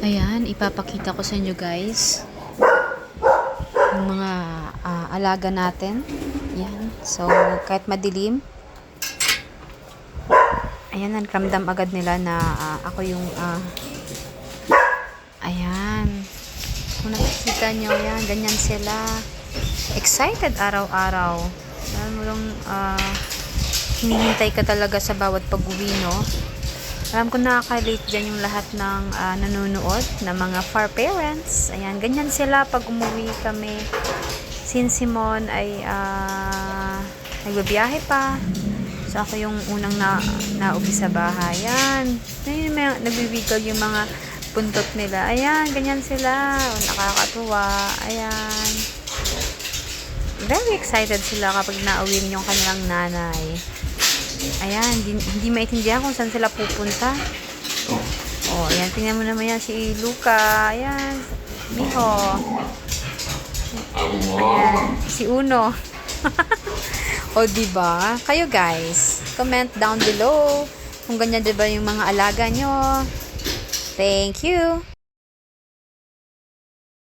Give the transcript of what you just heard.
Ayan, ipapakita ko sa inyo guys. Yung mga ah, alaga natin. Yan. So, kahit madilim, ayan, nagramdam agad nila na ah, ako yung, ah, ayan. Kung nakikita nyo, yan, ganyan sila. Excited araw-araw. Alam mo yung, ah, hinihintay ka talaga sa bawat pag-uwi, no? Alam ko nakaka-relate dyan yung lahat ng ah, nanonood na mga far parents. Ayan, ganyan sila pag umuwi kami. Since Simon ay ah, nagbabiyahe pa. So ako yung unang na, nauwi sa bahay. Ayan. Ayun, may, nagbibigol yung mga puntot nila. Ayan, ganyan sila. Nakakatuwa. Ayan. Very excited sila kapag nauwi yung kanilang nanay. Ayan, hindi, hindi maintindihan kung saan sila pupunta. Oh, ayan, tingnan mo naman yan si Luca. Ayan, Miho. Ayan, si Uno. o, diba? Kayo guys, comment down below kung ganyan diba yung mga alaga nyo. Thank you.